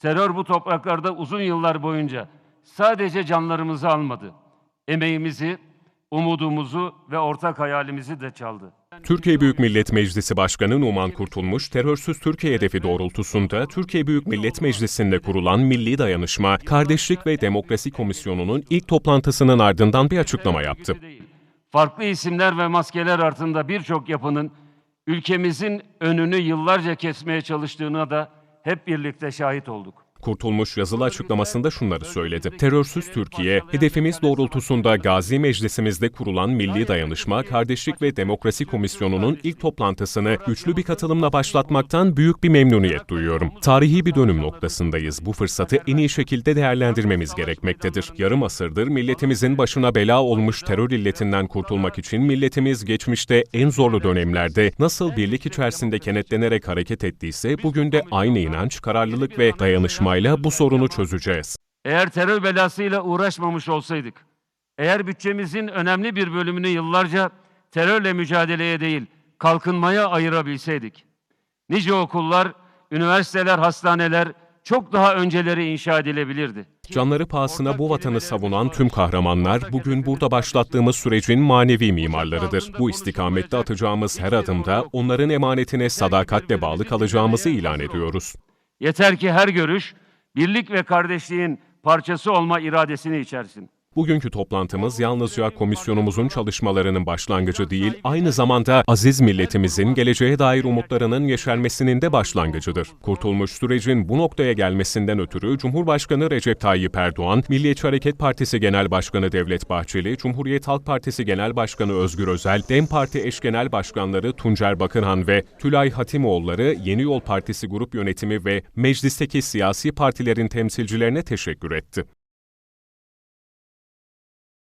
Terör bu topraklarda uzun yıllar boyunca sadece canlarımızı almadı. Emeğimizi, umudumuzu ve ortak hayalimizi de çaldı. Türkiye Büyük Millet Meclisi Başkanı Numan Kurtulmuş, terörsüz Türkiye hedefi doğrultusunda Türkiye Büyük Millet Meclisi'nde kurulan Milli Dayanışma, Kardeşlik ve Demokrasi Komisyonu'nun ilk toplantısının ardından bir açıklama yaptı. Farklı isimler ve maskeler altında birçok yapının ülkemizin önünü yıllarca kesmeye çalıştığına da hep birlikte şahit olduk. Kurtulmuş yazılı açıklamasında şunları söyledi. Terörsüz Türkiye, hedefimiz doğrultusunda Gazi Meclisimizde kurulan Milli Dayanışma, Kardeşlik ve Demokrasi Komisyonu'nun ilk toplantısını güçlü bir katılımla başlatmaktan büyük bir memnuniyet duyuyorum. Tarihi bir dönüm noktasındayız. Bu fırsatı en iyi şekilde değerlendirmemiz gerekmektedir. Yarım asırdır milletimizin başına bela olmuş terör illetinden kurtulmak için milletimiz geçmişte en zorlu dönemlerde nasıl birlik içerisinde kenetlenerek hareket ettiyse bugün de aynı inanç, kararlılık ve dayanışmayla bu sorunu çözeceğiz. Eğer terör belasıyla uğraşmamış olsaydık, eğer bütçemizin önemli bir bölümünü yıllarca terörle mücadeleye değil, kalkınmaya ayırabilseydik, nice okullar, üniversiteler, hastaneler çok daha önceleri inşa edilebilirdi. Canları pahasına bu vatanı savunan tüm kahramanlar bugün burada başlattığımız sürecin manevi mimarlarıdır. Bu istikamette atacağımız her adımda onların emanetine sadakatle bağlı kalacağımızı ilan ediyoruz. Yeter ki her görüş, birlik ve kardeşliğin parçası olma iradesini içersin. Bugünkü toplantımız yalnızca komisyonumuzun çalışmalarının başlangıcı değil, aynı zamanda aziz milletimizin geleceğe dair umutlarının yeşermesinin de başlangıcıdır. Kurtulmuş sürecin bu noktaya gelmesinden ötürü Cumhurbaşkanı Recep Tayyip Erdoğan, Milliyetçi Hareket Partisi Genel Başkanı Devlet Bahçeli, Cumhuriyet Halk Partisi Genel Başkanı Özgür Özel, DEM Parti eş genel başkanları Tuncer Bakırhan ve Tülay Hatimoğulları, Yeni Yol Partisi grup yönetimi ve meclisteki siyasi partilerin temsilcilerine teşekkür etti.